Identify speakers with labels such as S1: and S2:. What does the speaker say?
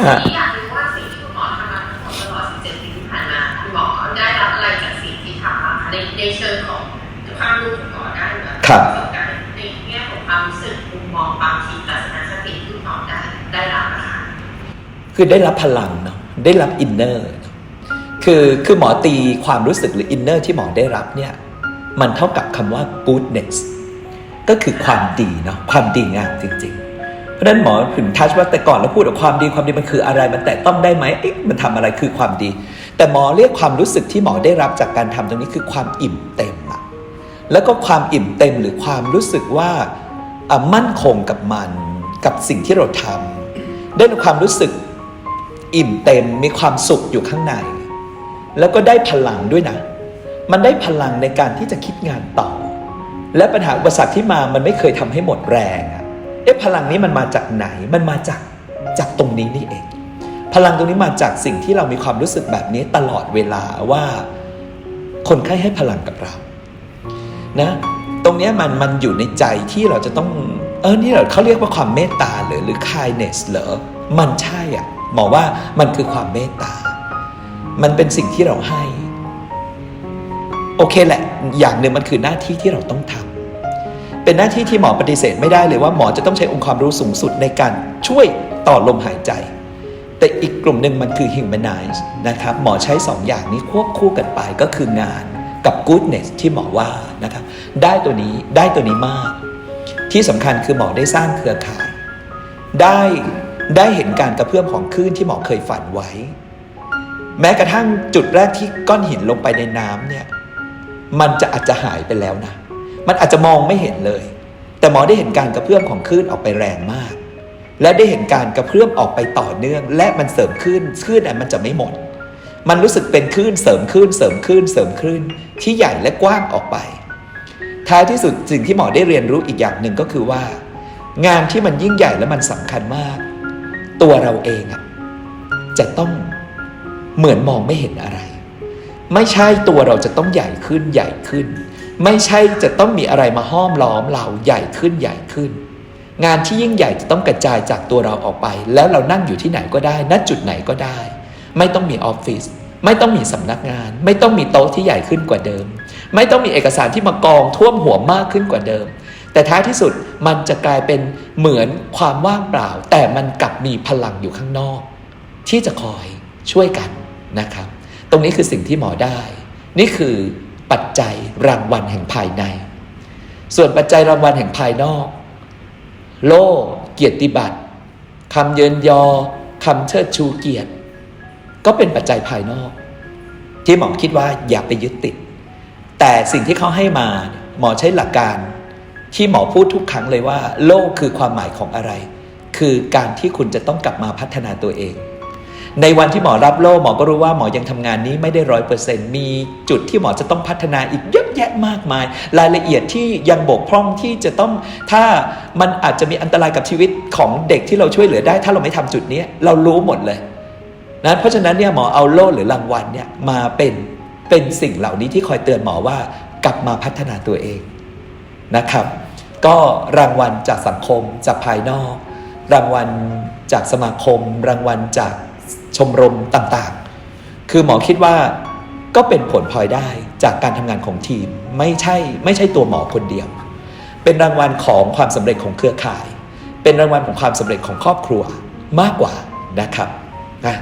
S1: อะ
S2: ที่อยากรู้ว่าสิ่งที่คุณหมอทำมาทั้งหมดตลอด 17 ปีที่ผ่านมาคุณหมอได้รับอะไรจากสิ่งที่ทำบ้างคะในในเชิงของภาพรวมคุณหมอได้ไหม
S1: ครับ
S2: ประสบการณ์ในแง่ของความรู้สึกมุมมองความคิดทัศนคติที่คุณหมอได้ได้รับนะคะ
S1: คือได้รับพลังเนาะได้รับอินเนอร์คือคือหมอตีความรู้สึกหรืออินเนอร์ที่หมอได้รับเนี่ยมันเท่ากับคำว่า goodness ก็คือความดีเนาะความดีงามจริง ๆ เพราะนั้นหมอถึงทัชว่าแต่ก่อนเราพูดว่าความดีความดีมันคืออะไรมันแตะต้องได้ไหมเอ๊ะมันทำอะไรคือความดี แต่หมอเรียกความรู้สึกที่หมอได้รับจากการทำตรงนี้คือความอิ่มเต็มอะแล้วก็ความอิ่มเต็มหรือความรู้สึกว่ามั่นคงกับมันกับสิ่งที่เราทำได้ความรู้สึกอิ่มเต็มมีความสุขอยู่ข้างใน แล้วก็ได้พลังด้วยนะ มันได้พลังในการที่จะคิดงานต่อ และปัญหาอุปสรรคที่มามันไม่เคยทำให้หมดแรง อะเอ๊ะพลังนี้มันมาจากไหน มันมาจากจากตรงนี้นี่เอง พลังตรงนี้มาจากสิ่งที่เรามีความรู้สึกแบบนี้ตลอดเวลาว่าคนไข้ให้พลังกับเรา นะ ตรงนี้มันมันอยู่ในใจที่เราจะต้องเออนี่เหรอเขาเรียกว่าความเมตตาหรือหรือ kindness เหรอมันใช่อะหมอว่ามันคือความเมตตา มันเป็นสิ่งที่เราให้ โอเคแหละ อย่างหนึ่งมันคือหน้าที่ที่เราต้องทำ เป็นหน้าที่ที่หมอปฏิเสธไม่ได้เลยว่าหมอจะต้องใช้องค์ความรู้สูงสุดในการช่วยต่อลมหายใจ แต่อีกกลุ่มหนึ่งมันคือ humanize นะครับ หมอใช้สองอย่างนี้ควบคู่กันไปก็คืองานกับ goodness ที่หมอว่านะครับ ได้ตัวนี้ได้ตัวนี้มาก ที่สำคัญคือหมอได้สร้างเครือข่าย ได้ได้เห็นการกระเพื่อมของคลื่นที่หมอเคยฝันไว้ แม้กระทั่งจุดแรกที่ก้อนหินลงไปในน้ำเนี่ย มันจะอาจจะหายไปแล้วนะ มันอาจจะมองไม่เห็นเลย แต่หมอได้เห็นการกระเพื่อมของคลื่นออกไปแรงมาก และได้เห็นการกระเพื่อมออกไปต่อเนื่อง และมันเสริมคลื่นคลื่นนั้นมันจะไม่หมด มันรู้สึกเป็นคลื่นเสริมคลื่นเสริมคลื่นเสริมคลื่นที่ใหญ่และกว้างออกไป ท้ายที่สุดสิ่งที่หมอได้เรียนรู้อีกอย่างหนึ่งก็คือว่า งานที่มันยิ่งใหญ่และมันสำคัญมาก ตัวเราเองอะจะต้องเหมือนมองไม่เห็นอะไร ไม่ใช่ตัวเราจะต้องใหญ่ขึ้นใหญ่ขึ้น ไม่ใช่จะต้องมีอะไรมาห้อมล้อมเราใหญ่ขึ้นใหญ่ขึ้น งานที่ยิ่งใหญ่จะต้องกระจายจากตัวเราออกไป แล้วเรานั่งอยู่ที่ไหนก็ได้ ณจุดไหนก็ได้ ไม่ต้องมีออฟฟิศไม่ต้องมีสำนักงาน ไม่ต้องมีโต๊ะที่ใหญ่ขึ้นกว่าเดิม ไม่ต้องมีเอกสารที่มากองท่วมหัวมากขึ้นกว่าเดิม แต่ท้ายที่สุดมันจะกลายเป็นเหมือนความว่างเปล่า แต่มันกลับมีพลังอยู่ข้างนอก ที่จะคอยช่วยกันนะครับ ตรงนี้คือสิ่งที่หมอได้ นี่คือ ปัจจัยรางวัลแห่งภายใน ส่วนปัจจัยรางวัลแห่งภายนอก โล่เกียรติบัตรคำเยินยอคำเชิดชูเกียรติ ก็เป็นปัจจัยภายนอก ที่หมอคิดว่าอย่าไปยึดติด แต่สิ่งที่เขาให้มาหมอใช้หลักการที่หมอพูดทุกครั้งเลยว่า โลกคือความหมายของอะไร คือการที่คุณจะต้องกลับมาพัฒนาตัวเอง ในวันที่หมอรับโล่หมอก็รู้ว่าหมอยังทำงานนี้ไม่ได้ร้อยเปอร์เซ็นต์มีจุดที่หมอจะต้องพัฒนาอีกเยอะแยะมากมาย รายละเอียดที่ยังบกพร่องที่จะต้องถ้ามันอาจจะมีอันตรายกับชีวิตของเด็กที่เราช่วยเหลือได้ ถ้าเราไม่ทำจุดนี้เรารู้หมดเลยนะเพราะฉะนั้นเนี่ยหมอเอาโล่หรือรางวัลเนี่ยมาเป็นเป็นสิ่งเหล่านี้ที่คอยเตือนหมอว่ากลับมาพัฒนาตัวเองนะครับ ก็รางวัลจากสังคมจากภายนอก รางวัลจากสมาคม รางวัลจาก ชมรมต่างๆ คือหมอคิดว่าก็เป็นผลพลอยได้จากการทำงานของทีมไม่ใช่ไม่ใช่ตัวหมอคนเดียว เป็นรางวัลของความสำเร็จของเครือข่าย เป็นรางวัลของความสำเร็จของครอบครัวมากกว่านะครับนะ